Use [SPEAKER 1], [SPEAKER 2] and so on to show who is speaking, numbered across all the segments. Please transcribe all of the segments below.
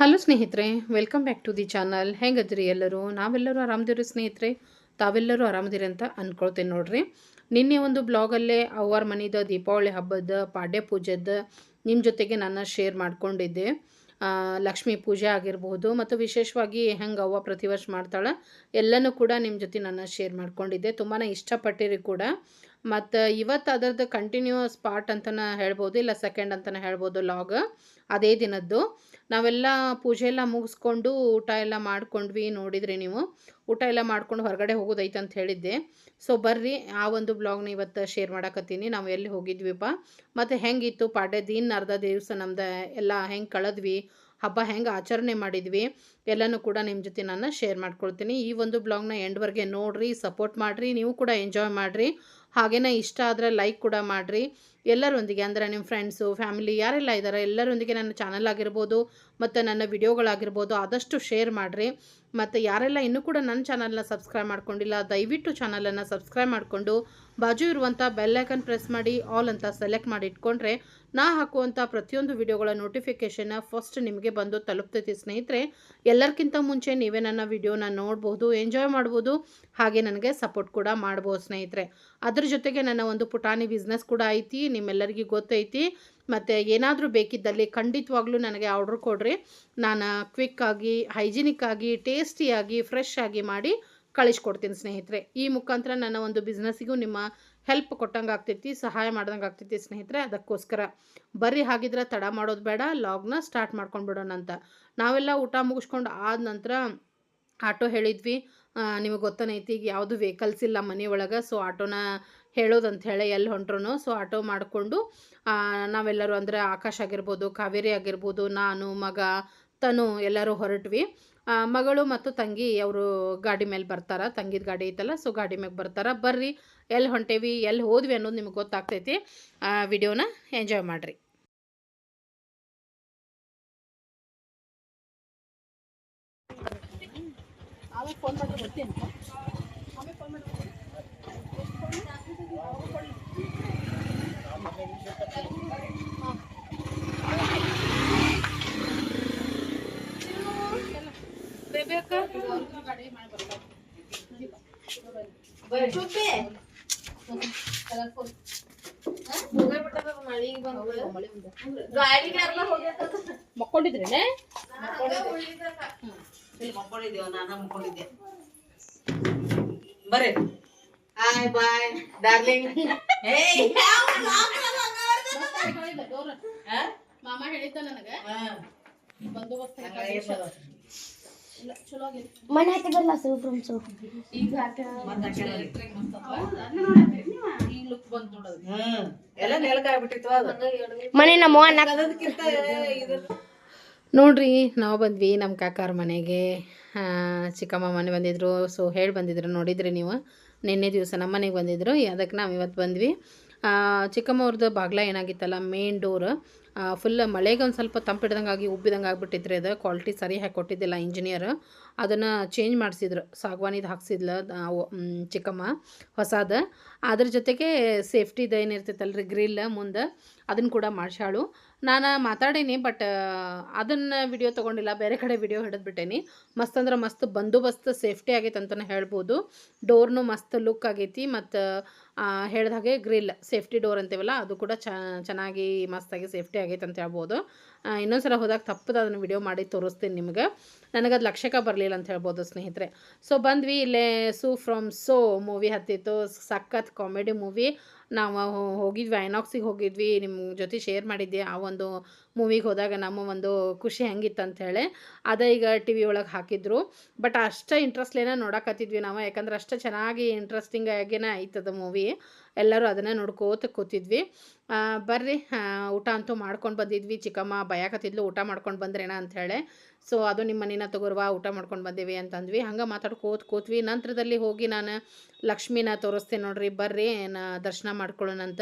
[SPEAKER 1] Hello ಸ್ನೇಹಿತರೆ. Welcome back to the channel ಹೆಂಗದ್ರಿ ಎಲ್ಲರೂ? ನಾವೆಲ್ಲರೂ ಆರಾಮದಿರಿ ಸ್ನೇಹಿತರೆ? ತಾವೆಲ್ಲರೂ ಆರಾಮದಿರಿ ಅಂತ ಅಂದ್ಕೊಳ್ತೇನೆ ನೋಡ್ರಿ. ನಿನ್ನೆ ಒಂದು ಬ್ಲಾಗಲ್ಲೇ ಅವ್ವಾರ ಮನೆಯದ ದೀಪಾವಳಿ ಹಬ್ಬದ ಪಾಡ್ಯ ಪೂಜೆದ ನಿಮ್ಮ ಜೊತೆಗೆ ನಾನು ಶೇರ್ ಮಾಡ್ಕೊಂಡಿದ್ದೆ. ಲಕ್ಷ್ಮೀ ಪೂಜೆ ಆಗಿರ್ಬೋದು, ಮತ್ತು ವಿಶೇಷವಾಗಿ ಹೆಂಗೆ ಅವ್ವ ಪ್ರತಿ ವರ್ಷ ಮಾಡ್ತಾಳೆ, ಎಲ್ಲನೂ ಕೂಡ ನಿಮ್ಮ ಜೊತೆ ನಾನು ಶೇರ್ ಮಾಡ್ಕೊಂಡಿದ್ದೆ. ತುಂಬಾ ಇಷ್ಟಪಟ್ಟಿರಿ ಕೂಡ. ಮತ್ತು ಇವತ್ತು ಅದರದ್ದು ಕಂಟಿನ್ಯೂಸ್ ಪಾರ್ಟ್ ಅಂತಲೇ ಹೇಳ್ಬೋದು, ಇಲ್ಲ ಸೆಕೆಂಡ್ ಅಂತಲೇ ಹೇಳ್ಬೋದು ಲಾಗ್ ಅದೇ ದಿನದ್ದು. ನಾವೆಲ್ಲ ಪೂಜೆ ಎಲ್ಲ ಮುಗಿಸ್ಕೊಂಡು ಊಟ ಎಲ್ಲ ಮಾಡ್ಕೊಂಡ್ವಿ ನೋಡಿದ್ರಿ ನೀವು. ಊಟ ಎಲ್ಲ ಮಾಡ್ಕೊಂಡು ಹೊರಗಡೆ ಹೋಗೋದೈತೆ ಅಂತ ಹೇಳಿದ್ದೆ. ಸೊ ಬರ್ರಿ, ಆ ಒಂದು ಬ್ಲಾಗ್ನ ಇವತ್ತು ಶೇರ್ ಮಾಡಕತ್ತೀನಿ. ನಾವು ಎಲ್ಲಿ ಹೋಗಿದ್ವಿಪ್ಪ ಮತ್ತು ಹೆಂಗಿತ್ತು? ಪಾಡ್ಯ ದಿನ ಅರ್ಧ ದಿವಸ ನಮ್ದು ಎಲ್ಲ ಹೆಂಗೆ ಕಳೆದ್ವಿ? ಹಬ್ಬ ಹೆಂಗೆ ಆಚರಣೆ ಮಾಡಿದ್ವಿ? ಎಲ್ಲನೂ ಕೂಡ ನಿಮ್ಮ ಜೊತೆ ನಾನು ಶೇರ್ ಮಾಡ್ಕೊಳ್ತೀನಿ. ಈ ಒಂದು ಬ್ಲಾಗ್ನ ಎಂಡ್ವರೆಗೆ ನೋಡಿರಿ ಸಪೋರ್ಟ್ ಮಾಡಿರಿ, ನೀವು ಕೂಡ ಎಂಜಾಯ್ ಮಾಡಿರಿ. ಹಾಗೇನೇ ಇಷ್ಟ ಆದರೆ ಲೈಕ್ ಕೂಡ ಮಾಡಿರಿ. ಎಲ್ಲರೊಂದಿಗೆ, ಅಂದರೆ ನಿಮ್ಮ ಫ್ರೆಂಡ್ಸು ಫ್ಯಾಮಿಲಿ ಯಾರೆಲ್ಲ ಇದ್ದಾರೆ ಎಲ್ಲರೊಂದಿಗೆ ನನ್ನ ಚಾನಲ್ ಆಗಿರ್ಬೋದು, ಮತ್ತು ನನ್ನ ವಿಡಿಯೋಗಳಾಗಿರ್ಬೋದು ಆದಷ್ಟು ಶೇರ್ ಮಾಡಿರಿ. ಮತ್ತು ಯಾರೆಲ್ಲ ಇನ್ನೂ ಕೂಡ ನನ್ನ ಚಾನಲ್ನ ಸಬ್ಸ್ಕ್ರೈಬ್ ಮಾಡ್ಕೊಂಡಿಲ್ಲ, ದಯವಿಟ್ಟು ಚಾನಲನ್ನು ಸಬ್ಸ್ಕ್ರೈಬ್ ಮಾಡಿಕೊಂಡು, ಬಾಜು ಇರುವಂಥ ಬೆಲ್ಲೈಕನ್ ಪ್ರೆಸ್ ಮಾಡಿ ಆಲ್ ಅಂತ ಸೆಲೆಕ್ಟ್ ಮಾಡಿ ಇಟ್ಕೊಂಡ್ರೆ, ನಾ ಹಾಕುವಂಥ ಪ್ರತಿಯೊಂದು ವಿಡಿಯೋಗಳ ನೋಟಿಫಿಕೇಷನ್ನ ಫಸ್ಟ್ ನಿಮಗೆ ಬಂದು ತಲುಪ್ತೈತಿ. ಸ್ನೇಹಿತರೆ ಎಲ್ಲರಿಗಿಂತ ಮುಂಚೆ ನೀವೇ ನನ್ನ ವಿಡಿಯೋನ ನೋಡ್ಬೋದು ಎಂಜಾಯ್ ಮಾಡ್ಬೋದು, ಹಾಗೆ ನನಗೆ ಸಪೋರ್ಟ್ ಕೂಡ ಮಾಡ್ಬೋದು ಸ್ನೇಹಿತರೆ. ಅದ್ರ ಜೊತೆಗೆ ನನ್ನ ಒಂದು ಪುಟಾಣಿ ಬಿಸ್ನೆಸ್ ಕೂಡ ಐತಿ. ನಿಮ್ಮೆಲ್ಲರಿಗೂ ಗೊತ್ತೈತಿ. ಮತ್ತು ಏನಾದರೂ ಬೇಕಿದ್ದಲ್ಲಿ ಖಂಡಿತವಾಗ್ಲೂ ನನಗೆ ಆರ್ಡ್ರ್ ಕೊಡ್ರಿ. ನಾನು ಕ್ವಿಕ್ಕಾಗಿ ಹೈಜಿನಿಕ್ಕಾಗಿ ಟೇಸ್ಟಿಯಾಗಿ ಫ್ರೆಶ್ ಆಗಿ ಮಾಡಿ ಕಳಿಸ್ಕೊಡ್ತೀನಿ ಸ್ನೇಹಿತರೆ. ಈ ಮುಖಾಂತರ ನನ್ನ ಒಂದು ಬಿಸ್ನೆಸ್ಸಿಗೂ ನಿಮ್ಮ ಹೆಲ್ಪ್ ಕೊಟ್ಟಂಗೆ ಆಗ್ತೈತಿ, ಸಹಾಯ ಮಾಡ್ದಂಗೆ ಆಗ್ತೈತಿ ಸ್ನೇಹಿತರೆ. ಅದಕ್ಕೋಸ್ಕರ ಬರ್ರಿ ಹಾಗಿದ್ರೆ ತಡ ಮಾಡೋದು ಬೇಡ ಲಾಗ್ನ ಸ್ಟಾರ್ಟ್ ಮಾಡ್ಕೊಂಡು ಬಿಡೋಣ ಅಂತ. ನಾವೆಲ್ಲ ಊಟ ಮುಗಿಸ್ಕೊಂಡು ಆದ ನಂತರ ಆಟೋ ಹೇಳಿದ್ವಿ. ನಿಮಗೆ ಗೊತ್ತನೈತಿ, ಈಗ ಯಾವುದು ವೆಹಿಕಲ್ಸ್ ಇಲ್ಲ ಮನೆಯೊಳಗೆ ಸೊ ಆಟೋನ ಹೇಳೋದಂತ ಹೇಳಿ ಎಲ್ಲಿ ಹೊಂಟ್ರು ಸೊ ಆಟೋ ಮಾಡಿಕೊಂಡು ನಾವೆಲ್ಲರೂ ಅಂದರೆ ಆಕಾಶ್ ಆಗಿರ್ಬೋದು, ಕಾವೇರಿ ಆಗಿರ್ಬೋದು, ನಾನು, ಮಗ, ತನು ಎಲ್ಲರೂ ಹೊರಟ್ವಿ. ಮಗಳು ಮತ್ತು ತಂಗಿ ಅವರು ಗಾಡಿ ಮೇಲೆ ಬರ್ತಾರ, ತಂಗಿದ ಗಾಡಿ ಐತಲ್ಲ ಸೊ ಗಾಡಿ ಮೇಲೆ ಬರ್ತಾರ. ಬರ್ರಿ, ಎಲ್ಲಿ ಹೊಂಟೇವಿ, ಎಲ್ಲಿ ಹೋದ್ವಿ ಅನ್ನೋದು ನಿಮ್ಗೆ ಗೊತ್ತಾಗ್ತೈತಿ. ವಿಡಿಯೋನ ಎಂಜಾಯ್ ಮಾಡಿರಿ. ಮಕ್ಕೊಂಡಿದ್ರೇನೆ?
[SPEAKER 2] ಮಕ್ಕೊಂಡಿದ್ದೇವ ನಾನ ಮಕ್ಕೊಂಡಿದ್ದೆ. ಬರ್ರಿ ಹಾಯ್ ಬಾಯ್ ಡಾರ್ಲಿಂಗ್
[SPEAKER 1] ಮಾಮ ಹೇಳಿದ್ದ ನನಗೆ. ಬಂದೋಬಸ್ತ್?
[SPEAKER 3] ಮನೆ ಹತ್ತಿ ಬರಲ್ಲ ಸರ್ ಫ್ರೆಂಡ್ಸು
[SPEAKER 1] ಈ ಲುಕ್ ಬಂತು ನೋಡೋದು.
[SPEAKER 2] ಎಲ್ಲ ನೆಲಕಾಗ್ಬಿಟ್ಟಿತ್ತು ಅದು.
[SPEAKER 3] ಮನೆ ನಮ್ಮ
[SPEAKER 1] ನೋಡ್ರಿ ನಾವು ಬಂದ್ವಿ ನಮ್ಮ ಕಾಕಾರ ಮನೆಗೆ. ಚಿಕ್ಕಮ್ಮ ಮನೆ ಬಂದಿದ್ರು ಸೊ ಹೇಳಿ ಬಂದಿದ್ರು ನೋಡಿದ್ರಿ ನೀವು. ನಿನ್ನೆ ದಿವಸ ನಮ್ಮ ಮನೆಗೆ ಬಂದಿದ್ರು ಅದಕ್ಕೆ ನಾವು ಇವತ್ತು ಬಂದ್ವಿ. ಚಿಕ್ಕಮ್ಮವ್ರದ್ದು ಚಿಕ್ಕಮ್ಮ ಅವ್ರದ್ದು ಬಾಗ್ಲ ಏನಾಗಿತ್ತಲ್ಲ ಮೇನ್ ಡೋರ್ ಫುಲ್ ಮಳೆಗೆ ಒಂದು ಸ್ವಲ್ಪ ತಂಪಿಡ್ದಂಗೆ ಆಗಿ ಉಬ್ಬಿದಂಗೆ ಆಗಿಬಿಟ್ಟಿದ್ರೆ ಅದು. ಕ್ವಾಲಿಟಿ ಸರಿ ಹಾಕಿ ಕೊಟ್ಟಿದ್ದಿಲ್ಲ ಇಂಜಿನಿಯರ್ ಅದನ್ನು ಚೇಂಜ್ ಮಾಡಿಸಿದ್ರು. ಸಾಗವಾನಿದು ಹಾಕ್ಸಿದ್ಲ ಚಿಕ್ಕಮ್ಮ ಹೊಸದ. ಅದ್ರ ಜೊತೆಗೆ ಸೇಫ್ಟಿದು ಏನಿರ್ತೈತಲ್ರಿ ಗ್ರಿಲ್ ಮುಂದೆ. ಅದನ್ನು ಕೂಡ ಮಾಡ್ಸಾಳು ನಾನು ಮಾತಾಡೀನಿ ಬಟ್ ಅದನ್ನು ವಿಡಿಯೋ ತೊಗೊಂಡಿಲ್ಲ, ಬೇರೆ ಕಡೆ ವಿಡಿಯೋ ಹಿಡಿದ್ಬಿಟ್ಟೇನಿ. ಮಸ್ತ್ ಅಂದ್ರೆ ಮಸ್ತ್ ಬಂದೋಬಸ್ತ್ ಸೇಫ್ಟಿ ಆಗೈತೆ ಅಂತಲೇ ಹೇಳ್ಬೋದು. ಡೋರ್ನು ಮಸ್ತ್ ಲುಕ್ ಆಗೈತಿ, ಮತ್ತು ಹೇಳ್ದ ಹಾಗೆ ಗ್ರಿಲ್ ಸೇಫ್ಟಿ ಡೋರ್ ಅಂತೀವಲ್ಲ, ಅದು ಕೂಡ ಚೆನ್ನಾಗಿ ಮಸ್ತಾಗಿ ಸೇಫ್ಟಿ ಆಗೈತೆ ಅಂತ ಹೇಳ್ಬೋದು. ಇನ್ನೊಂದು ಸಲ ಹೋದಾಗ ತಪ್ಪದ ಅದನ್ನು ವಿಡಿಯೋ ಮಾಡಿ ತೋರಿಸ್ತೀನಿ ನಿಮ್ಗೆ. ನನಗೆ ಅದು ಲಕ್ಷ್ಯಕ್ಕೆ ಬರಲಿಲ್ಲ ಅಂತ ಹೇಳ್ಬೋದು ಸ್ನೇಹಿತರೆ. ಸೊ ಬಂದ್ವಿ, ಇಲ್ಲೇ ಸೂ ಫ್ರಮ್ ಸೋ ಮೂವಿ ಹತ್ತಿತ್ತು, ಸಖತ್ ಕಾಮಿಡಿ ಮೂವಿ ನಾವು ಹೋಗಿದ್ವಿ ಐನಾಕ್ಸಿಗೆ ಹೋಗಿದ್ವಿ ನಿಮ್ಮ ಜೊತೆ ಶೇರ್ ಮಾಡಿದ್ದೆ ಆ ಒಂದು ಮೂವಿಗೆ ಹೋದಾಗ ನಮ್ಮ ಒಂದು ಖುಷಿ ಹೆಂಗಿತ್ತು ಅಂಥೇಳಿ ಅದೇ ಈಗ ಟಿ ವಿ ಒಳಗೆ ಹಾಕಿದ್ರು. ಬಟ್ ಅಷ್ಟೇ ಇಂಟ್ರೆಸ್ಟ್ಲೇನ ನೋಡಕತ್ತಿದ್ವಿ ನಾವು. ಯಾಕಂದ್ರೆ ಅಷ್ಟು ಚೆನ್ನಾಗಿ ಇಂಟ್ರೆಸ್ಟಿಂಗ್ ಆಗೇನೆ ಆಯ್ತದ ಮೂವಿ ಎಲ್ಲರೂ ಅದನ್ನೇ ನೋಡ್ಕೋತ ಕೂತಿದ್ವಿ. ಬರ್ರಿ ಊಟ ಅಂತೂ ಮಾಡ್ಕೊಂಡು ಬಂದಿದ್ವಿ. ಚಿಕ್ಕಮ್ಮ ಭಯಕತ್ತಿದ್ಲು ಊಟ ಮಾಡ್ಕೊಂಡು ಬಂದ್ರೇನ ಅಂಥೇಳಿ ಸೊ ಅದು ನಿಮ್ಮ ಮನೇನ ತಗೋರ್ವಾ, ಊಟ ಮಾಡ್ಕೊಂಡು ಬಂದೀವಿ ಅಂತಂದ್ವಿ. ಹಂಗೆ ಮಾತಾಡ್ಕೋತ ಕೂತ್ವಿ. ನಂತರದಲ್ಲಿ ಹೋಗಿ ನಾನು ಲಕ್ಷ್ಮೀನ ತೋರಿಸ್ತೇನೆ ನೋಡ್ರಿ, ಬರ್ರಿ, ನಾ ದರ್ಶನ ಮಾಡ್ಕೊಳ್ಳೋಣಂತ.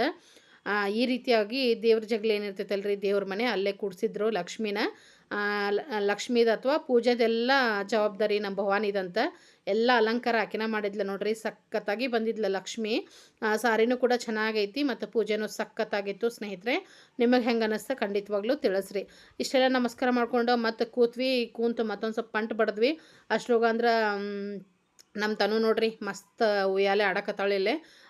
[SPEAKER 1] ಈ ರೀತಿಯಾಗಿ ದೇವ್ರ ಜಗಳ ಏನಿರ್ತೈತಲ್ರಿ? ದೇವ್ರ ಮನೆ ಅಲ್ಲೇ ಕೂಡಿಸಿದ್ರು ಲಕ್ಷ್ಮಿನ. ಲಕ್ಷ್ಮೀದ ಅಥವಾ ಪೂಜೆದೆಲ್ಲ ಜವಾಬ್ದಾರಿ ನಮ್ಮ ಭವಾನಿದಂತ ಎಲ್ಲ ಅಲಂಕಾರ ಆಕಿನ ಮಾಡಿದ್ಲು ನೋಡ್ರಿ. ಸಖತ್ತಾಗಿ ಬಂದಿದ್ಲ ಲಕ್ಷ್ಮಿ. ಸಾರಿನೂ ಕೂಡ ಚೆನ್ನಾಗೈತಿ ಮತ್ತು ಪೂಜೆನೂ ಸಖತ್ತಾಗಿತ್ತು ಸ್ನೇಹಿತರೆ. ನಿಮಗೆ ಹೆಂಗೆ ಅನ್ನಿಸ್ತಾ ಖಂಡಿತವಾಗ್ಲೂ ತಿಳಿಸ್ರಿ. ಇಷ್ಟೆಲ್ಲ ನಮಸ್ಕಾರ ಮಾಡಿಕೊಂಡು ಮತ್ತೆ ಕೂತ್ವಿ ಕೂತು ಮತ್ತೊಂದು ಸ್ವಲ್ಪ ಪಂಟ್ ಬಡಿದ್ವಿ. ಅಷ್ಟ್ರೋಗ ಅಂದ್ರೆ ನಮ್ಮ ತನು ನೋಡ್ರಿ ಮಸ್ತ್ ಉಯ್ಯಾಲೆ ಆಡಕತ್ತಾಳೆ ಇಲ್ಲೇ. ಆ,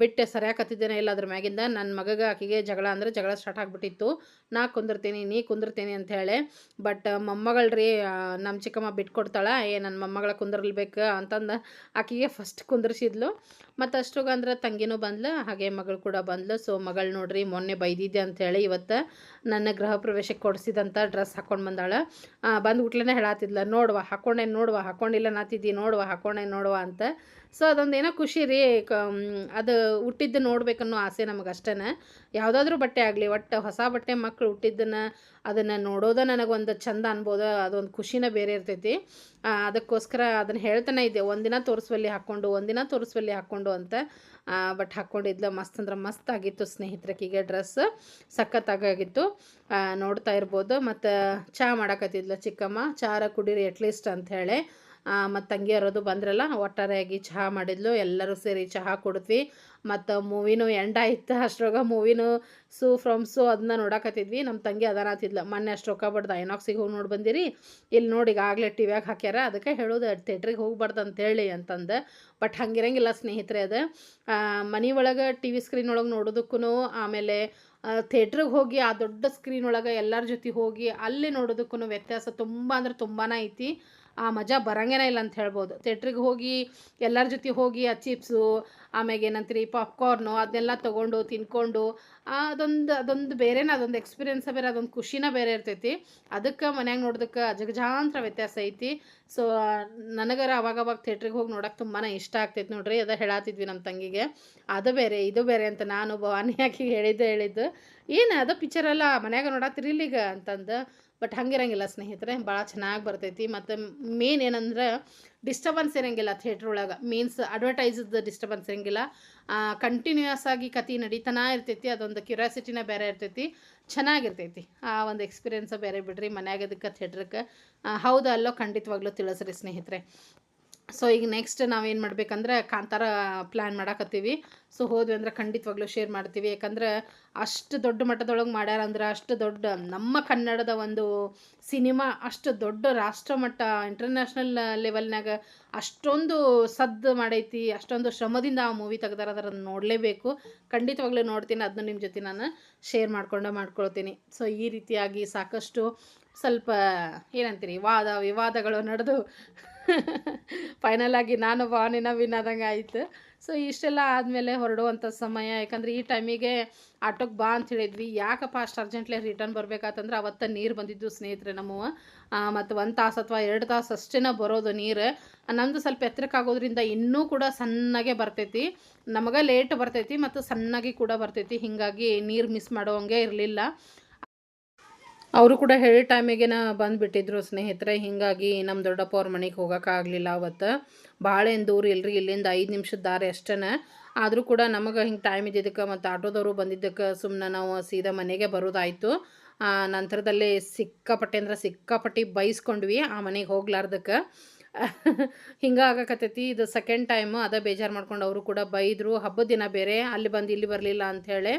[SPEAKER 1] ಬಿಟ್ಟು ಸರಿಯಾಕತ್ತಿದ್ದೇನೆ ಇಲ್ಲ ಅದ್ರ ಮ್ಯಾಗಿಂದ. ನನ್ನ ಮಗಗೆ ಆಕೆಗೆ ಜಗಳ ಅಂದರೆ ಜಗಳ ಸ್ಟಾರ್ಟ್ ಆಗಿಬಿಟ್ಟಿತ್ತು. ನಾ ಕುಂದಿರ್ತೀನಿ, ನೀ ಕುಂದಿರ್ತೀನಿ ಅಂತ ಹೇಳಿ. ಬಟ್ ಮೊಮ್ಮಗಳ್ರಿ ನಮ್ಮ ಚಿಕ್ಕಮ್ಮ ಬಿಟ್ಕೊಡ್ತಾಳೆ. ಏ ನನ್ನ ಮೊಮ್ಮಗಳ ಕುಂದಿರ್ಲಬೇಕು ಅಂತಂದು ಆಕೆಗೆ ಫಸ್ಟ್ ಕುಂದಿರ್ಸಿದ್ಲು. ಮತ್ತು ಅಷ್ಟೋಗ ಅಂದ್ರೆ ತಂಗಿನೂ ಬಂದ್ಲು, ಹಾಗೆ ಮಗಳು ಕೂಡ ಬಂದ್ಲು. ಸೊ ಮಗಳು ನೋಡ್ರಿ, ಮೊನ್ನೆ ಬೈದಿದ್ದೆ ಅಂಥೇಳಿ ಇವತ್ತು ನನ್ನ ಗೃಹ ಪ್ರವೇಶಕ್ಕೆ ಕೊಡಿಸಿದಂಥ ಡ್ರೆಸ್ ಹಾಕ್ಕೊಂಡು ಬಂದಾಳೆ. ಬಂದು ಉಟ್ಲೇ ಹೇಳತ್ತಿದ್ಲ ನೋಡುವ ಹಾಕ್ಕೊಂಡೇನು ನೋಡುವ ಹಾಕ್ಕೊಂಡಿಲ್ಲ ನಾತಿದ್ದಿ, ನೋಡುವ ಹಾಕ್ಕೊಂಡೇನು ನೋಡುವ ಅಂತ. ಸೊ ಅದೊಂದು ಏನೋ ಖುಷಿ ರೀ ಅದು ಹುಟ್ಟಿದ್ದು ನೋಡ್ಬೇಕನ್ನೋ ಆಸೆ ನಮಗೆ ಅಷ್ಟೇ ಯಾವುದಾದ್ರೂ ಬಟ್ಟೆ ಆಗಲಿ, ಒಟ್ಟು ಹೊಸ ಬಟ್ಟೆ ಮಕ್ಳು ಹುಟ್ಟಿದ್ದನ್ನು, ಅದನ್ನು ನನಗೆ ನನಗೊಂದು ಚಂದ ಅನ್ಬೋದು, ಅದೊಂದು ಖುಷಿನ ಬೇರೆ ಇರ್ತೈತಿ. ಅದಕ್ಕೋಸ್ಕರ ಅದನ್ನು ಹೇಳ್ತಾನೆ ಇದ್ದೆ, ಒಂದಿನ ತೋರಿಸುವಲ್ಲಿ ಹಾಕ್ಕೊಂಡು, ಒಂದಿನ ತೋರಿಸುವಲ್ಲಿ ಹಾಕ್ಕೊಂಡು ಅಂತ. ಬಟ್ ಹಾಕ್ಕೊಂಡಿದ್ಲು, ಮಸ್ತ್ ಅಂದ್ರೆ ಮಸ್ತ್ ಆಗಿತ್ತು ಸ್ನೇಹಿತರಕ್ಕಿಗೆ ಡ್ರೆಸ್ ಸಖತ್ತಾಗಿತ್ತು ನೋಡ್ತಾ ಇರ್ಬೋದು. ಮತ್ತು ಚಹಾ ಮಾಡಕತ್ತಿದ್ಲು ಚಿಕ್ಕಮ್ಮ, ಚಾರ ಕುಡೀರಿ ಅಟ್ಲೀಸ್ಟ್ ಅಂಥೇಳಿ ಮತ್ತು ತಂಗಿಯರದು ಬಂದ್ರಲ್ಲ ಒಟ್ಟಾರೆಯಾಗಿ ಚಹಾ ಮಾಡಿದ್ಲು, ಎಲ್ಲರೂ ಸೇರಿ ಚಹಾ ಕುಡಿದ್ವಿ. ಮತ್ತು ಮೂವಿನೂ ಎಂಡ್ ಆಯ್ತು ಅಷ್ಟ್ರಾಗ ಮೂವಿನೂ ಸು ಫ್ರಮ್ ಸು ಅದನ್ನ ನೋಡಕತ್ತಿದ್ವಿ. ನಮ್ಮ ತಂಗಿ ಅದನ್ನತ್ತಿದ್ಲು ಮೊನ್ನೆ ಅಷ್ಟು ರೊಕ್ಕ ಬಡ್ದು ಐನಾಕ್ಸಿಗೆ ಹೋಗಿ ನೋಡಿ ಬಂದಿರಿ. ಇಲ್ಲಿ ನೋಡಿ ಈಗಾಗಲೇ ಟಿ ವ್ಯಾಗ ಹಾಕ್ಯಾರ. ಅದಕ್ಕೆ ಹೇಳೋದು ಥಿಯೇಟ್ರಿಗೆ ಹೋಗ್ಬಾರ್ದು ಅಂತೇಳಿ ಅಂತಂದು. ಬಟ್ ಹಂಗಿರಂಗಿಲ್ಲ ಸ್ನೇಹಿತರೆ ಅದು. ಮನೆ ಒಳಗೆ ಟಿ ವಿ ಸ್ಕ್ರೀನ್ ಒಳಗೆ ನೋಡೋದಕ್ಕೂ ಆಮೇಲೆ ಥಿಯೇಟ್ರಿಗೆ ಹೋಗಿ ಆ ದೊಡ್ಡ ಸ್ಕ್ರೀನ್ ಒಳಗೆ ಎಲ್ಲರ ಜೊತೆ ಹೋಗಿ ಅಲ್ಲಿ ನೋಡೋದಕ್ಕೂ ವ್ಯತ್ಯಾಸ ತುಂಬ ಅಂದ್ರೆ ತುಂಬಾ ಐತಿ. ಆ ಮಜಾ ಬರೋಂಗೇನೇ ಇಲ್ಲ ಅಂತ ಹೇಳ್ಬೋದು. ಥೇಟ್ರಿಗೆ ಹೋಗಿ ಎಲ್ಲರ ಜೊತೆ ಹೋಗಿ ಆ ಚಿಪ್ಸು ಆಮ್ಯಾಗ ಏನಂತೀರಿ ಪಾಪ್ಕಾರ್ನು ಅದನ್ನೆಲ್ಲ ತೊಗೊಂಡು ತಿನ್ಕೊಂಡು ಅದೊಂದು ಅದೊಂದು ಬೇರೆನೇ, ಅದೊಂದು ಎಕ್ಸ್ಪೀರಿಯನ್ಸ ಬೇರೆ, ಅದೊಂದು ಖುಷಿನ ಬೇರೆ ಇರ್ತೈತಿ. ಅದಕ್ಕೆ ಮನ್ಯಾಗ ನೋಡೋದಕ್ಕೆ ಜಗಜಾಂತರ ವ್ಯತ್ಯಾಸ ಐತಿ. ಸೊ ನನಗರ ಅವಾಗ ಅವಾಗ ಥೇಟ್ರಿಗೆ ಹೋಗಿ ನೋಡೋಕೆ ತುಂಬಾ ಇಷ್ಟ ಆಗ್ತೈತಿ ನೋಡ್ರಿ, ಅದ ಹೇಳತ್ತಿದ್ವಿ ನಮ್ಮ ತಂಗಿಗೆ. ಅದು ಬೇರೆ, ಇದು ಬೇರೆ ಅಂತ ನಾನು ಭವಾನಿ ಹಾಕಿ ಹೇಳಿದ್ದು ಹೇಳಿದ್ದು. ಏನು ಅದು ಪಿಕ್ಚರಲ್ಲ ಮನ್ಯಾಗ ನೋಡತ್ತಿರಿ ಈಗ ಅಂತಂದು. ಬಟ್ ಹಂಗಿರಂಗಿಲ್ಲ ಸ್ನೇಹಿತರೆ, ಭಾಳ ಚೆನ್ನಾಗಿ ಬರ್ತೈತಿ. ಮತ್ತು ಮೇನ್ ಏನಂದ್ರೆ ಡಿಸ್ಟರ್ಬೆನ್ಸ್ ಇರೋಂಗಿಲ್ಲ ಥಿಯೇಟ್ರ್ ಒಳಗೆ. ಮೀನ್ಸ್ ಅಡ್ವರ್ಟೈಸ್ದು ಡಿಸ್ಟರ್ಬೆನ್ಸ್ ಇರೋಂಗಿಲ್ಲ. ಕಂಟಿನ್ಯೂಯಸ್ ಆಗಿ ಕತೆ ನಡೀತಾನ ಇರ್ತೈತಿ. ಅದೊಂದು ಕ್ಯೂರಿಯಾಸಿಟಿನ ಬೇರೆ ಇರ್ತೈತಿ. ಚೆನ್ನಾಗಿರ್ತೈತಿ ಆ ಒಂದು ಎಕ್ಸ್ಪೀರಿಯೆನ್ಸ ಬೇರೆ ಬಿಡ್ರಿ ಮನ್ಯಾಗ ಥಿಯೇಟ್ರಕ್ಕೆ ಹೌದು ಅಲ್ಲೋ ಖಂಡಿತವಾಗ್ಲೂ ತಿಳಿಸ್ರಿ ಸ್ನೇಹಿತರೆ. ಸೊ ಈಗ ನೆಕ್ಸ್ಟ್ ನಾವೇನು ಮಾಡ್ಬೇಕಂದ್ರೆ ಕಾಂತಾರ ಪ್ಲ್ಯಾನ್ ಮಾಡಾಕತ್ತೀವಿ. ಸೊ ಹೋದ್ವಿ ಅಂದ್ರೆ ಖಂಡಿತವಾಗ್ಲೂ ಶೇರ್ ಮಾಡ್ತೀವಿ. ಯಾಕಂದ್ರೆ ಅಷ್ಟು ದೊಡ್ಡ ಮಟ್ಟದೊಳಗೆ ಮಾಡ್ಯಾರ ಅಂದ್ರೆ ಅಷ್ಟು ದೊಡ್ಡ ನಮ್ಮ ಕನ್ನಡದ ಒಂದು ಸಿನಿಮಾ ಅಷ್ಟು ದೊಡ್ಡ ರಾಷ್ಟ್ರ ಮಟ್ಟ ಇಂಟರ್ನ್ಯಾಷನಲ್ ಲೆವೆಲ್ನಾಗ ಅಷ್ಟೊಂದು ಸದ್ದು ಮಾಡೈತಿ, ಅಷ್ಟೊಂದು ಶ್ರಮದಿಂದ ಆ ಮೂವಿ ತೆಗ್ದಾರ ಅದನ್ನು ನೋಡಲೇಬೇಕು. ಖಂಡಿತವಾಗ್ಲೂ ನೋಡ್ತೀನಿ ಅದನ್ನು ನಿಮ್ಮ ಜೊತೆ ನಾನು ಶೇರ್ ಮಾಡ್ಕೊಂಡು ಮಾಡ್ಕೊಳ್ತೀನಿ. ಸೊ ಈ ರೀತಿಯಾಗಿ ಸಾಕಷ್ಟು ಸ್ವಲ್ಪ ಏನಂತೀರಿ, ವಾದ ವಿವಾದಗಳು ನಡೆದು ಫೈನಲ್ ಆಗಿ ನಾನು ವಾಣಿನ ವಿನ್ ಆದಂಗೆ ಆಯಿತು. ಸೊ ಇಷ್ಟೆಲ್ಲ ಆದಮೇಲೆ ಹೊರಡುವಂಥ ಸಮಯ, ಯಾಕಂದ್ರೆ ಈ ಟೈಮಿಗೆ ಆಟೋಗೆ ಬಾ ಅಂತ ಹೇಳಿದ್ವಿ. ಯಾಕಪ್ಪ ಅಷ್ಟು ಅರ್ಜೆಂಟ್ಲಿ ರಿಟರ್ನ್ ಬರ್ಬೇಕಾತಂದ್ರೆ ಅವತ್ತ ನೀರು ಬಂದಿದ್ದು ಸ್ನೇಹಿತರೆ ನಮ್ಮವ ಮತ್ತು ಒಂದು ತಾಸು ಅಥವಾ ಎರಡು ತಾಸು ಅಷ್ಟೇನ ಬರೋದು ನೀರು. ನಮ್ಮದು ಸ್ವಲ್ಪ ಎತ್ತರಕ್ಕಾಗೋದ್ರಿಂದ ಇನ್ನೂ ಕೂಡ ಸಣ್ಣಗೆ ಬರ್ತೈತಿ. ನಮಗೆ ಲೇಟ್ ಬರ್ತೈತಿ, ಮತ್ತು ಸಣ್ಣಗೆ ಕೂಡ ಬರ್ತೈತಿ. ಹೀಗಾಗಿ ನೀರು ಮಿಸ್ ಮಾಡೋವಂಗೆ ಇರಲಿಲ್ಲ. ಅವರು ಕೂಡ ಹೇಳಿ ಟೈಮಿಗೆನ ಬಂದುಬಿಟ್ಟಿದ್ರು, ಸ್ನೇಹಿತರೆ, ಹೀಗಾಗಿ ನಮ್ಮ ದೊಡ್ಡಪ್ಪ ಅವ್ರ ಮನೆಗೆ ಹೋಗೋಕ್ಕಾಗಲಿಲ್ಲ ಅವತ್ತು. ಭಾಳ ಏನು ದೂರ ಇಲ್ರಿ ಇಲ್ಲಿಂದ ಐದು ನಿಮಿಷದ ದಾರಿ ಅಷ್ಟೇ ಆದರೂ ಕೂಡ ನಮಗೆ ಹಿಂಗೆ ಟೈಮ್ ಇದ್ದಿದ್ದಕ್ಕೆ ಮತ್ತು ಆಟೋದವರು ಬಂದಿದ್ದಕ್ಕೆ ಸುಮ್ಮನೆ ನಾವು ಸೀದಾ ಮನೆಗೆ ಬರೋದಾಯಿತು. ನಂತರದಲ್ಲಿ ಸಿಕ್ಕಾಪಟ್ಟೆ ಅಂದ್ರೆ ಸಿಕ್ಕಾಪಟ್ಟೆ ಬೈಸ್ಕೊಂಡ್ವಿ, ಆ ಮನೆಗೆ ಹೋಗ್ಲಾರ್ದಕ್ಕೆ. ಹಿಂಗೆ ಆಗಕತ್ತೈತಿ, ಇದು ಸೆಕೆಂಡ್ ಟೈಮು ಅದ ಬೇಜಾರು ಮಾಡ್ಕೊಂಡು ಅವರು ಕೂಡ ಬೈದರು. ಹಬ್ಬದ ದಿನ ಬೇರೆ, ಅಲ್ಲಿ ಬಂದು ಇಲ್ಲಿ ಬರಲಿಲ್ಲ ಅಂಥೇಳಿ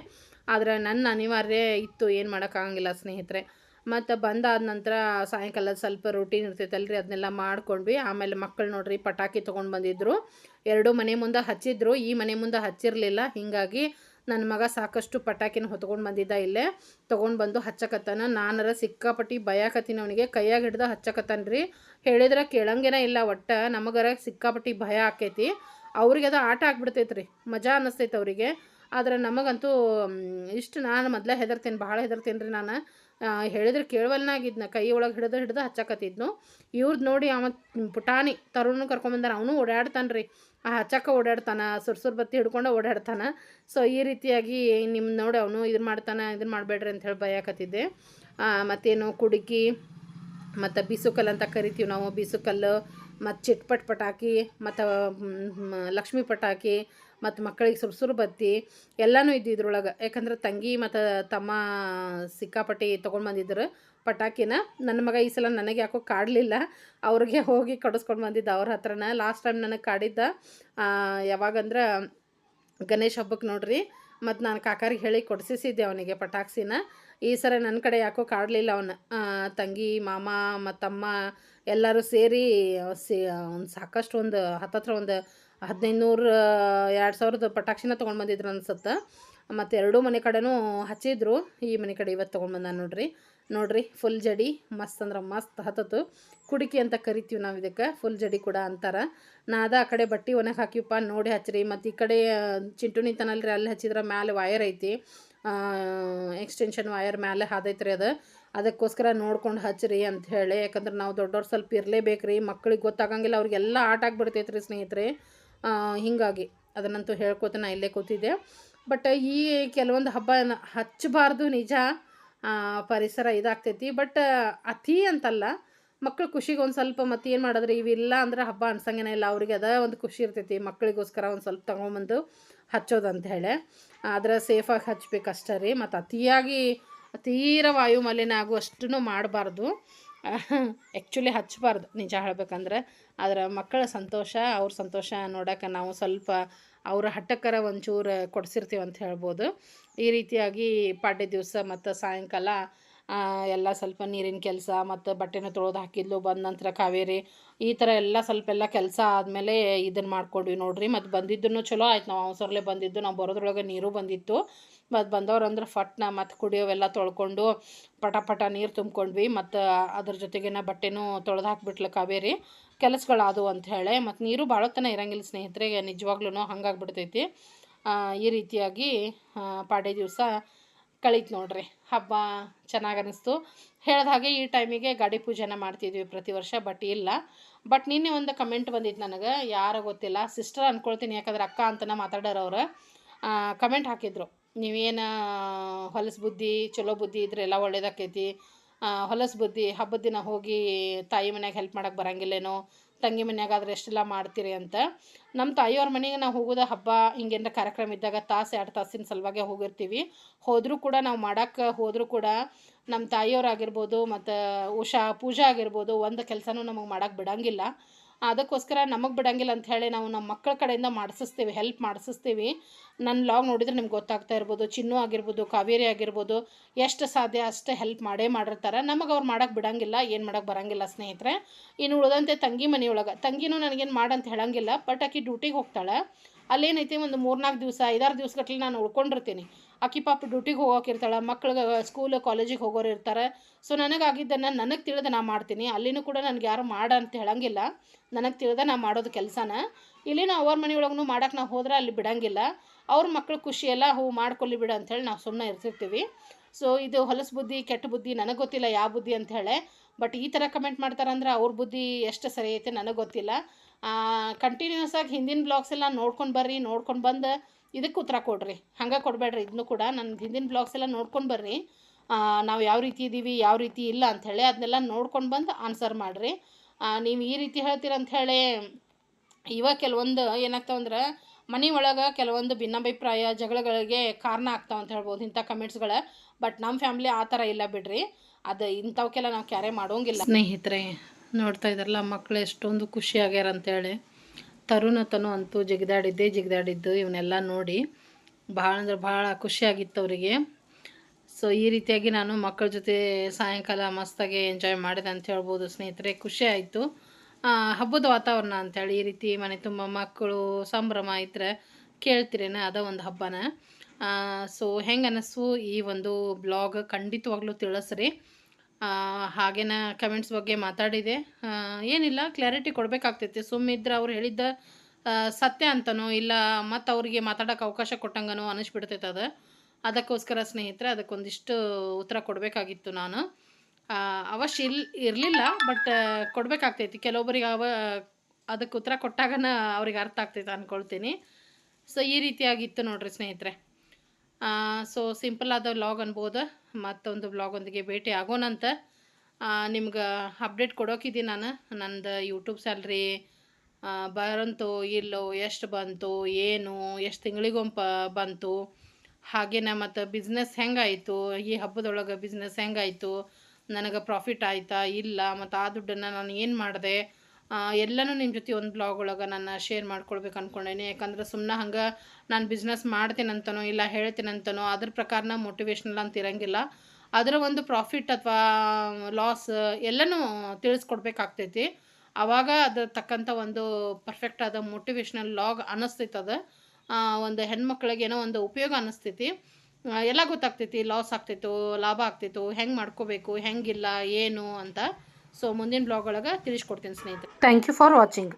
[SPEAKER 1] ಆದರೆ ನನ್ನ ಅನಿವಾರ್ಯ ಇತ್ತು, ಏನು ಮಾಡೋಕ್ಕಾಗಂಗಿಲ್ಲ ಸ್ನೇಹಿತರೆ. ಮತ್ತು ಬಂದಾದ ನಂತರ ಸಾಯಂಕಾಲ ಸ್ವಲ್ಪ ರೂಟೀನ್ ಇರ್ತೈತಲ್ರಿ ಅದನ್ನೆಲ್ಲ ಮಾಡ್ಕೊಂಡ್ವಿ. ಆಮೇಲೆ ಮಕ್ಕಳು ನೋಡ್ರಿ, ಪಟಾಕಿ ತೊಗೊಂಡು ಬಂದಿದ್ದರು ಎರಡೂ ಮನೆ ಮುಂದೆ ಹಚ್ಚಿದ್ರು, ಈ ಮನೆ ಮುಂದೆ ಹಚ್ಚಿರಲಿಲ್ಲ. ಹೀಗಾಗಿ ನನ್ನ ಮಗ ಸಾಕಷ್ಟು ಪಟಾಕಿನ ಹೊತ್ಕೊಂಡು ಬಂದಿದ್ದ ಇಲ್ಲೇ. ತೊಗೊಂಡು ಬಂದು ಹಚ್ಚಕತ್ತಾನ. ನಾನರ ಸಿಕ್ಕಾಪಟ್ಟಿ ಭಯಕತ್ತೀನಿ ಅವನಿಗೆ ಕೈಯಾಗ ಹಿಡ್ದು ಹಚ್ಚಕತ್ತಾನ ರೀ. ಹೇಳಿದ್ರೆ ಕೇಳಂಗೇನ ಇಲ್ಲ ಒಟ್ಟು ನಮಗರ ಸಿಕ್ಕಾಪಟ್ಟಿ ಭಯ ಆಕೈತಿ. ಅವ್ರಿಗೆ ಅದು ಆಟ ಆಗ್ಬಿಡ್ತೈತೆ ರೀ ಮಜಾ ಅನ್ನಿಸ್ತೈತೆ ಅವರಿಗೆ. ಆದ್ರೆ ನಮಗಂತೂ ಇಷ್ಟು ನಾನು ಮೊದಲೇ ಹೆದರ್ತೀನಿ, ಭಾಳ ಹೆದರ್ತೀನಿ ರೀ ನಾನು. ಹೇಳಿದ್ರೆ ಕೇಳವಲ್ನಾಗಿದ್ನ, ಕೈ ಒಳಗೆ ಹಿಡಿದು ಹಿಡ್ದು ಹಚ್ಚಕತ್ತಿದ್ನು. ಇವ್ರದ್ದು ನೋಡಿ ಅವ ಪುಟಾಣಿ ತರುಣ ಕರ್ಕೊಂಬಂದಾರ, ಅವನು ಓಡಾಡ್ತಾನೆ ರೀ ಆ ಹಚ್ಚಕ್ಕ ಓಡಾಡ್ತಾನೆ ಸುರ್ಸುರ್ ಬತ್ತಿ ಹಿಡ್ಕೊಂಡು ಓಡಾಡ್ತಾನೆ. ಸೊ ಈ ರೀತಿಯಾಗಿ ನಿಮ್ಮ ನೋಡಿ ಅವನು ಇದನ್ನ ಮಾಡ್ತಾನೆ ಇದನ್ನ ಮಾಡಬೇಡ್ರಿ ಅಂತ ಹೇಳಿ ಭಯಕತ್ತಿದ್ದೆ ಮತ್ತೇನು ಕುಡುಕಿ, ಮತ್ತು ಬೀಸುಕಲ್ಲು ಅಂತ ಕರಿತೀವಿ ನಾವು, ಬೀಸುಕಲ್ಲು ಮತ್ತು ಚಿಟ್ಪಟ್ ಪಟಾಕಿ ಮತ್ತು ಲಕ್ಷ್ಮಿ ಪಟಾಕಿ ಮತ್ತು ಮಕ್ಕಳಿಗೆ ಸುರ್ಸುರು ಬತ್ತಿ, ಎಲ್ಲನೂ ಇದ್ದು ಇದ್ರೊಳಗೆ ಯಾಕಂದ್ರೆ ತಂಗಿ ಮತ್ತು ತಮ್ಮ ಸಿಕ್ಕಾಪಟ್ಟಿ ತೊಗೊಂಡು ಬಂದಿದ್ರು ಪಟಾಕಿನ. ನನ್ನ ಮಗ ಈ ಸಲ ನನಗೆ ಯಾಕೋ ಕಾಡಲಿಲ್ಲ, ಅವ್ರಿಗೆ ಹೋಗಿ ಕಡಿಸ್ಕೊಂಡು ಬಂದಿದ್ದ ಅವ್ರ ಹತ್ರನ. ಲಾಸ್ಟ್ ಟೈಮ್ ನನಗೆ ಕಾಡಿದ್ದ ಯಾವಾಗಂದ್ರೆ ಗಣೇಶ ಹಬ್ಬಕ್ಕೆ ನೋಡ್ರಿ, ಮತ್ತು ನಾನು ಕಾಕಾರಿಗೆ ಹೇಳಿ ಕೊಡಿಸಿದ್ದೆ ಅವನಿಗೆ ಪಟಾಕ್ಸಿನ. ಈ ಸಲ ನನ್ನ ಕಡೆ ಯಾಕೋ ಕಾಡಲಿಲ್ಲ ಅವನು. ತಂಗಿ, ಮಾಮ, ಮತ್ತಮ್ಮ ಎಲ್ಲರೂ ಸೇರಿ ಸೇ ಒಂದು ಸಾಕಷ್ಟು ಒಂದು ಹತ್ತತ್ರ ಒಂದು ಹದಿನೈದು ನೂರು ಎರಡು ಸಾವಿರದ ಪಟಾಕ್ಷಿನ ತೊಗೊಂಡು ಬಂದಿದ್ರು ಅನ್ಸುತ್ತೆ. ಮತ್ತು ಎರಡೂ ಮನೆ ಕಡೆನೂ ಹಚ್ಚಿದ್ರು. ಈ ಮನೆ ಕಡೆ ಇವತ್ತು ತೊಗೊಂಡು ಬಂದ ನೋಡ್ರಿ. ನೋಡ್ರಿ ಫುಲ್ ಜಡಿ, ಮಸ್ತ್ ಅಂದ್ರೆ ಮಸ್ತ್ ಹತ್ತತ್ತು. ಕುಡಿಕಿ ಅಂತ ಕರಿತೀವಿ ನಾವು ಇದಕ್ಕೆ ಫುಲ್ ಜಡಿ ಕೂಡ ಅಂತಾರೆ. ನಾ ಅದ ಆ ಕಡೆ ಬಟ್ಟೆ ಒಣಗಿ ಹಾಕಿವಪ್ಪ ನೋಡಿ ಹಚ್ಚಿರಿ ಮತ್ತು ಈ ಕಡೆ ಚಿಂಟು ನಿಂತನಲ್ರಿ ಅಲ್ಲಿ ಹಚ್ಚಿದ್ರೆ ಮ್ಯಾಲೆ ವಯರ್ ಐತಿ. ಎಕ್ಸ್ಟೆನ್ಷನ್ ವಯರ್ ಮ್ಯಾಲೆ ಹಾದೈತ್ರಿ ಅದು. ಅದಕ್ಕೋಸ್ಕರ ನೋಡ್ಕೊಂಡು ಹಚ್ಚಿರಿ ಅಂತ ಹೇಳಿ. ಯಾಕಂದ್ರೆ ನಾವು ದೊಡ್ಡವ್ರು ಸ್ವಲ್ಪ ಇರಲೇಬೇಕು ರೀ ಮಕ್ಳಿಗೆ ಗೊತ್ತಾಗಂಗಿಲ್ಲ. ಅವ್ರಿಗೆಲ್ಲ ಆಟ ಆಗಿಬಿಡ್ತೈತೆ ರೀ ಸ್ನೇಹಿತರೆ ಹೀಗಾಗಿ ಅದನ್ನಂತೂ ಹೇಳ್ಕೊತ ನಾ ಇಲ್ಲೇ ಕೂತಿದ್ದೆ. ಬಟ್ ಈ ಕೆಲವೊಂದು ಹಬ್ಬ ಹಚ್ಚಬಾರ್ದು ನಿಜ. ಪರಿಸರ ಇದಾಗ್ತೈತಿ. ಬಟ್ ಅತಿ ಅಂತಲ್ಲ, ಮಕ್ಳು ಖುಷಿಗೆ ಒಂದು ಸ್ವಲ್ಪ ಮತ್ತೆ ಏನು ಮಾಡಿದ್ರೆ? ಇವಿಲ್ಲ ಅಂದ್ರೆ ಹಬ್ಬ ಅನ್ಸಂಗೇನೆ ಇಲ್ಲ. ಅವ್ರಿಗೆ ಅದ ಒಂದು ಖುಷಿ ಇರ್ತೈತಿ. ಮಕ್ಕಳಿಗೋಸ್ಕರ ಒಂದು ಸ್ವಲ್ಪ ತೊಗೊಂಬಂದು ಹಚ್ಚೋದು ಅಂತ ಹೇಳಿ. ಆದರೆ ಸೇಫಾಗಿ ಹಚ್ಬೇಕಷ್ಟೇ ರೀ. ಮತ್ತು ಅತಿಯಾಗಿ ತೀರ ವಾಯು ಮಾಲಿನ್ಯ ಆಗುವಷ್ಟು ಮಾಡಬಾರ್ದು. ಆ್ಯಕ್ಚುಲಿ ಹಚ್ಚಬಾರ್ದು. ನಿಜ ಹೇಳ್ಬೇಕಂದ್ರೆ ಆದ್ರೆ ಮಕ್ಕಳ ಸಂತೋಷ, ಅವ್ರ ಸಂತೋಷ ನೋಡೋಕೆ ನಾವು ಸ್ವಲ್ಪ ಅವರ ಹಠಕ್ಕರ ಒಂಚೂರು ಕೊಡಿಸಿರ್ತೀವಿ ಅಂತ ಹೇಳ್ಬೋದು. ಈ ರೀತಿಯಾಗಿ ಪಾಡ್ಯ ದಿವಸ ಮತ್ತು ಸಾಯಂಕಾಲ ಎಲ್ಲ ಸ್ವಲ್ಪ ನೀರಿನ ಕೆಲಸ ಮತ್ತು ಬಟ್ಟೆನ ತೊಳೆದು ಹಾಕಿದ್ಲು, ಬಂದ ನಂತರ ಕಾವೇರಿ, ಈ ಥರ ಎಲ್ಲ ಸ್ವಲ್ಪ ಎಲ್ಲ ಕೆಲಸ ಆದಮೇಲೆ ಇದನ್ನು ಮಾಡ್ಕೊಂಡ್ವಿ ನೋಡ್ರಿ. ಮತ್ತು ಬಂದಿದ್ದನ್ನು ಚಲೋ ಆಯ್ತು. ನಾವು ಅವಸರಲ್ಲೇ ಬಂದಿದ್ದು, ನಾವು ಬರೋದ್ರೊಳಗೆ ನೀರು ಬಂದಿತ್ತು. ಮತ್ತು ಬಂದವ್ರು ಅಂದ್ರೆ ಫಟ್ನ ಮತ್ತು ಕುಡಿಯೋವೆಲ್ಲ ತೊಳ್ಕೊಂಡು ಪಟ ಪಟ ನೀರು ತುಂಬ್ಕೊಂಡ್ವಿ ಮತ್ತು ಅದ್ರ ಜೊತೆಗಿನ ಬಟ್ಟೆನೂ ತೊಳೆದು ಹಾಕ್ಬಿಟ್ಲು ಕಾವೇರಿ. ಕೆಲಸಗಳಾದವು ಅಂತ ಹೇಳಿ. ಮತ್ತು ನೀರು ಭಾಳ ತನ ಇರಂಗಿಲ್ಲ ಸ್ನೇಹಿತರೆ ನಿಜವಾಗ್ಲೂ ಹಂಗಾಗ್ಬಿಡ್ತೈತಿ. ಈ ರೀತಿಯಾಗಿ ಪಾಡೆ ದಿವಸ ಕಳೀತು ನೋಡ್ರಿ. ಹಬ್ಬ ಚೆನ್ನಾಗಿ ಅನ್ನಿಸ್ತು ಹೇಳ್ದ ಹಾಗೆ ಈ ಟೈಮಿಗೆ ಗಾಡಿ ಪೂಜೆನ ಮಾಡ್ತಿದ್ವಿ ಪ್ರತಿ ವರ್ಷ, ಬಟ್ ಇಲ್ಲ. ಬಟ್ ನಿನ್ನೆ ಒಂದು ಕಮೆಂಟ್ ಬಂದಿತ್ತು ನನಗೆ. ಯಾರೋ ಗೊತ್ತಿಲ್ಲ, ಸಿಸ್ಟರ್ ಅಂದ್ಕೊಳ್ತೀನಿ ಯಾಕಂದ್ರೆ ಅಕ್ಕ ಅಂತನ ಮಾತಾಡೋರು ಅವರು. ಕಮೆಂಟ್ ಹಾಕಿದ್ರು. ನೀವೇನು ಹೊಲಸು ಬುದ್ಧಿ, ಚಲೋ ಬುದ್ಧಿ ಇದ್ರೆ ಎಲ್ಲ ಒಳ್ಳೇದಾಕೈತಿ. ಹೊಲಸು ಬುದ್ಧಿ, ಹಬ್ಬದ ದಿನ ಹೋಗಿ ತಾಯಿ ಮನ್ಯಾಗ ಹೆಲ್ಪ್ ಮಾಡೋಕೆ ಬರಂಗಿಲ್ಲೇನೋ, ತಂಗಿ ಮನ್ಯಾಗ ಆದ್ರೆ ಎಷ್ಟೆಲ್ಲ ಮಾಡ್ತೀರಿ ಅಂತ. ನಮ್ಮ ತಾಯಿಯವ್ರ ಮನೆಗೆ ನಾವು ಹೋಗೋದು ಹಬ್ಬ ಹಿಂಗೇನಾರ ಕಾರ್ಯಕ್ರಮ ಇದ್ದಾಗ ತಾಸು, ಎರಡು ತಾಸಿನ ಸಲುವಾಗೆ ಹೋಗಿರ್ತೀವಿ. ಹೋದರೂ ಕೂಡ ನಾವು ಮಾಡೋಕ್ಕೆ ಹೋದರೂ ಕೂಡ ನಮ್ಮ ತಾಯಿಯವ್ರಾಗಿರ್ಬೋದು ಮತ್ತು ಉಷಾ, ಪೂಜಾ ಆಗಿರ್ಬೋದು ಒಂದು ಕೆಲಸನೂ ನಮಗೆ ಮಾಡೋಕ್ಕೆ ಬಿಡಂಗಿಲ್ಲ. ಅದಕ್ಕೋಸ್ಕರ ನಮಗೆ ಬಿಡಂಗಿಲ್ಲ ಅಂತ ಹೇಳಿ ನಾವು ನಮ್ಮ ಮಕ್ಕಳ ಕಡೆಯಿಂದ ಮಾಡಿಸ್ತೀವಿ ಹೆಲ್ಪ್ ಮಾಡಿಸ್ತೀವಿ ನನ್ನ ಲಾಗ್ ನೋಡಿದ್ರೆ ನಿಮ್ಗೆ ಗೊತ್ತಾಗ್ತಾ ಇರ್ಬೋದು, ಚಿನ್ನು ಆಗಿರ್ಬೋದು, ಕಾವೇರಿ ಆಗಿರ್ಬೋದು, ಎಷ್ಟು ಸಾಧ್ಯ ಅಷ್ಟೇ ಹೆಲ್ಪ್ ಮಾಡೇ ಮಾಡಿರ್ತಾರೆ. ನಮಗೆ ಅವ್ರು ಮಾಡೋಕ್ಕೆ ಬಿಡಂಗಿಲ್ಲ, ಏನು ಮಾಡೋಕೆ ಬರಂಗಿಲ್ಲ ಸ್ನೇಹಿತರೆ. ಇನ್ನು ಉಳಿದಂತೆ ತಂಗಿ ಮನೆಯೊಳಗೆ, ತಂಗಿನೂ ನನಗೇನು ಮಾಡಂತ ಹೇಳಂಗಿಲ್ಲ, ಬಟ್ ಆಕೆ ಡ್ಯೂಟಿಗೆ ಹೋಗ್ತಾಳೆ. ಅಲ್ಲೇನೈತಿ, ಒಂದು ಮೂರ್ನಾಲ್ಕು ದಿವಸ, ಐದಾರು ದಿವಸ ಗಟ್ಲೆ ನಾನು ಉಳ್ಕೊಂಡಿರ್ತೀನಿ. ಆಕಿ ಪಾಪ ಡ್ಯೂಟಿಗೆ ಹೋಗೋಕಿರ್ತಾಳೆ ಮಕ್ಳಿಗೆ ಸ್ಕೂಲ್ ಕಾಲೇಜಿಗೆ ಹೋಗೋರು ಇರ್ತಾರೆ. ಸೊ ನನಗಾಗಿದ್ದನ್ನು ನನಗೆ ತಿಳಿದ ನಾ ಮಾಡ್ತೀನಿ. ಅಲ್ಲಿನೂ ಕೂಡ ನನಗೆ ಯಾರು ಮಾಡ ಅಂತ ಹೇಳಂಗಿಲ್ಲ. ನನಗೆ ತಿಳಿದ ನಾ ಮಾಡೋದು ಕೆಲಸನ. ಇಲ್ಲಿನ ಅವ್ರ ಮನೆಯೊಳಗೂ ಮಾಡೋಕೆ ನಾವು ಹೋದ್ರೆ ಅಲ್ಲಿ ಬಿಡಂಗಿಲ್ಲ. ಅವ್ರ ಮಕ್ಳ ಖುಷಿ ಎಲ್ಲ ಹೂ ಮಾಡ್ಕೊಳ್ಳಿ ಬಿಡು ಅಂಥೇಳಿ ನಾವು ಸುಮ್ಮನೆ ಇರ್ತಿರ್ತೀವಿ. ಸೊ ಇದು ಹೊಲಸು ಬುದ್ಧಿ, ಕೆಟ್ಟ ಬುದ್ಧಿ ನನಗೆ ಗೊತ್ತಿಲ್ಲ ಯಾವ ಬುದ್ಧಿ ಅಂತ ಹೇಳಿ. ಬಟ್ ಈ ಥರ ಕಮೆಂಟ್ ಮಾಡ್ತಾರಂದ್ರೆ ಅವ್ರ ಬುದ್ಧಿ ಎಷ್ಟು ಸರಿ ಐತೆ ನನಗೆ ಗೊತ್ತಿಲ್ಲ. ಕಂಟಿನ್ಯೂಸ್ ಆಗಿ ಹಿಂದಿನ ಬ್ಲಾಗ್ಸ್ ಎಲ್ಲ ನೋಡ್ಕೊಂಡು ಬರ್ರಿ, ನೋಡ್ಕೊಂಡು ಬಂದು ಇದಕ್ಕೆ ಉತ್ತರ ಕೊಡ್ರಿ. ಹಂಗೆ ಕೊಡಬೇಡ್ರಿ. ಇದನ್ನು ಕೂಡ ನನ್ನ ಹಿಂದಿನ ಬ್ಲಾಗ್ಸ್ ಎಲ್ಲ ನೋಡ್ಕೊಂಡು ಬರ್ರಿ. ನಾವು ಯಾವ ರೀತಿ ಇದ್ದೀವಿ ಯಾವ ರೀತಿ ಇಲ್ಲ ಅಂಥೇಳಿ ಅದನ್ನೆಲ್ಲ ನೋಡ್ಕೊಂಡು ಬಂದು ಆನ್ಸರ್ ಮಾಡಿರಿ. ನೀವು ಈ ರೀತಿ ಹೇಳ್ತೀರ ಅಂಥೇಳಿ ಇವಾಗ ಕೆಲವೊಂದು ಏನಾಗ್ತಾವಂದ್ರೆ ಮನೆ ಒಳಗೆ ಕೆಲವೊಂದು ಭಿನ್ನಾಭಿಪ್ರಾಯ, ಜಗಳಗಳಿಗೆ ಕಾರಣ ಆಗ್ತಾವ ಅಂತ ಹೇಳ್ಬೋದು ಇಂಥ ಕಮೆಂಟ್ಸ್ಗಳ ಬಟ್ ನಮ್ಮ ಫ್ಯಾಮ್ಲಿ ಆ ಥರ ಇಲ್ಲ ಬಿಡ್ರಿ. ಅದು ಇಂಥವಕ್ಕೆಲ್ಲ ನಾವು ಕ್ಯಾರೆ ಮಾಡೋಂಗಿಲ್ಲ. ಸ್ನೇಹಿತರೆ, ನೋಡ್ತಾ ಇದ್ದಾರಲ್ಲ ಮಕ್ಕಳು ಎಷ್ಟೊಂದು ಖುಷಿ ಆಗ್ಯಾರ ಅಂತೇಳಿ ತರುಣ ತನು ಅಂತೂ ಜಿಗಿದಾಡಿದ್ದೇ ಜಿಗಿದಾಡಿದ್ದು, ಇವನ್ನೆಲ್ಲ ನೋಡಿ ಭಾಳ ಅಂದ್ರೆ ಭಾಳ ಖುಷಿಯಾಗಿತ್ತು ಅವರಿಗೆ. ಸೊ ಈ ರೀತಿಯಾಗಿ ನಾನು ಮಕ್ಕಳ ಜೊತೆ ಸಾಯಂಕಾಲ ಮಸ್ತಾಗಿ ಎಂಜಾಯ್ ಮಾಡಿದೆ ಅಂತ ಹೇಳ್ಬೋದು ಸ್ನೇಹಿತರೆ. ಖುಷಿ ಆಯಿತು. ಹಬ್ಬದ ವಾತಾವರಣ ಅಂಥೇಳಿ ಈ ರೀತಿ ಮನೆ ತುಂಬ ಮಕ್ಕಳು ಸಂಭ್ರಮ ಇದ್ದರೆ ಕೇಳ್ತಿರೇನೆ ಅದ ಒಂದು ಹಬ್ಬನ. ಸೊ ಹೆಂಗೆ ಈ ಒಂದು ಬ್ಲಾಗ್ ಖಂಡಿತವಾಗ್ಲೂ ತಿಳಿಸ್ರಿ. ಹಾಗೇನ ಕಮೆಂಟ್ಸ್ ಬಗ್ಗೆ ಮಾತಾಡಿದೆ. ಏನಿಲ್ಲ ಕ್ಲಾರಿಟಿ ಕೊಡಬೇಕಾಗ್ತೈತಿ. ಸುಮ್ಮಿದ್ರೆ ಅವ್ರು ಹೇಳಿದ್ದ ಸತ್ಯ ಅಂತನೋ, ಇಲ್ಲ ಮತ್ತು ಅವರಿಗೆ ಮಾತಾಡೋಕೆ ಅವಕಾಶ ಕೊಟ್ಟಂಗನೋ ಅನಿಸ್ಬಿಡ್ತೈತೆ ಅದು. ಅದಕ್ಕೋಸ್ಕರ ಸ್ನೇಹಿತರೆ, ಅದಕ್ಕೊಂದಿಷ್ಟು ಉತ್ತರ ಕೊಡಬೇಕಾಗಿತ್ತು ನಾನು. ಅವಶ್ಯ ಇಲ್, ಇರಲಿಲ್ಲ ಬಟ್ ಕೊಡಬೇಕಾಗ್ತೈತಿ. ಕೆಲವೊಬ್ಬರಿಗೆ ಅವ, ಅದಕ್ಕೆ ಉತ್ತರ ಕೊಟ್ಟಾಗನ ಅವ್ರಿಗೆ ಅರ್ಥ ಆಗ್ತೈತೆ ಅಂದ್ಕೊಳ್ತೀನಿ ಸೊ ಈ ರೀತಿಯಾಗಿತ್ತು ನೋಡಿರಿ ಸ್ನೇಹಿತರೆ. ಸೊ ಸಿಂಪಲ್ ಆದ ವ್ಲಾಗ್ ಅನ್ಬೋದು. ಮತ್ತೊಂದು ವ್ಲಾಗೊಂದಿಗೆ ಭೇಟಿ ಆಗೋಣಂತ ನಿಮ್ಗೆ ಅಪ್ಡೇಟ್ ಕೊಡೋಕಿದ್ದೀನಿ ನಾನು. ನಂದು ಯೂಟ್ಯೂಬ್ ಸ್ಯಾಲ್ರಿ ಬರಂತು, ಇಲ್ಲೋ, ಎಷ್ಟು ಬಂತು, ಏನು, ಎಷ್ಟು ತಿಂಗಳಿಗೊಮ್ಮ ಬಂತು. ಹಾಗೇನ ಮತ್ತು ಬಿಸ್ನೆಸ್ ಹೆಂಗಾಯಿತು, ಈ ಹಬ್ಬದೊಳಗೆ ಬಿಸ್ನೆಸ್ ಹೆಂಗಾಯಿತು, ನನಗೆ ಪ್ರಾಫಿಟ್ ಆಯಿತಾ, ಇಲ್ಲ, ಮತ್ತು ಆ ದುಡ್ಡನ್ನು ನಾನು ಏನು ಮಾಡಿದೆ? ಎಲ್ಲನೂ ನಿಮ್ಮ ಜೊತೆ ಒಂದು ಬ್ಲಾಗ್ ಒಳಗೆ ನಾನು ಶೇರ್ ಮಾಡ್ಕೊಳ್ಬೇಕು ಅಂದ್ಕೊಂಡೇನೆ ಯಾಕಂದ್ರೆ ಸುಮ್ಮನೆ ಹಂಗೆ ನಾನು ಬಿಸ್ನೆಸ್ ಮಾಡ್ತೀನಂತನೋ ಇಲ್ಲ ಹೇಳ್ತೀನಂತನೋ ಅದ್ರ ಪ್ರಕಾರನ ಮೋಟಿವೇಶ್ನಲ್ ಅಂತ ಇರಂಗಿಲ್ಲ. ಅದರ ಒಂದು ಪ್ರಾಫಿಟ್ ಅಥವಾ ಲಾಸ್ ಎಲ್ಲನೂ ತಿಳಿಸ್ಕೊಡ್ಬೇಕಾಗ್ತೈತಿ. ಆವಾಗ ಅದ್ರ ತಕ್ಕಂಥ ಒಂದು ಪರ್ಫೆಕ್ಟ್ ಆದ ಮೋಟಿವೇಶ್ನಲ್ ಲಾಗ್ ಅನ್ನಿಸ್ತೈತೆ ಅದು. ಒಂದು ಹೆಣ್ಮಕ್ಳಿಗೆ ಏನೋ ಒಂದು ಉಪಯೋಗ ಅನ್ನಿಸ್ತೈತಿ ಎಲ್ಲ ಗೊತ್ತಾಗ್ತೈತಿ ಲಾಸ್ ಆಗ್ತಿತ್ತು ಲಾಭ ಆಗ್ತಿತ್ತು ಹೆಂಗೆ ಮಾಡ್ಕೋಬೇಕು, ಹೆಂಗಿಲ್ಲ, ಏನು ಅಂತ. ಸೊ ಮುಂದಿನ ಬ್ಲಾಗ್ ಒಳಗೆ ತಿಳಿಸ್ಕೊಡ್ತೀನಿ ಸ್ನೇಹಿತರೆ. Thank you for watching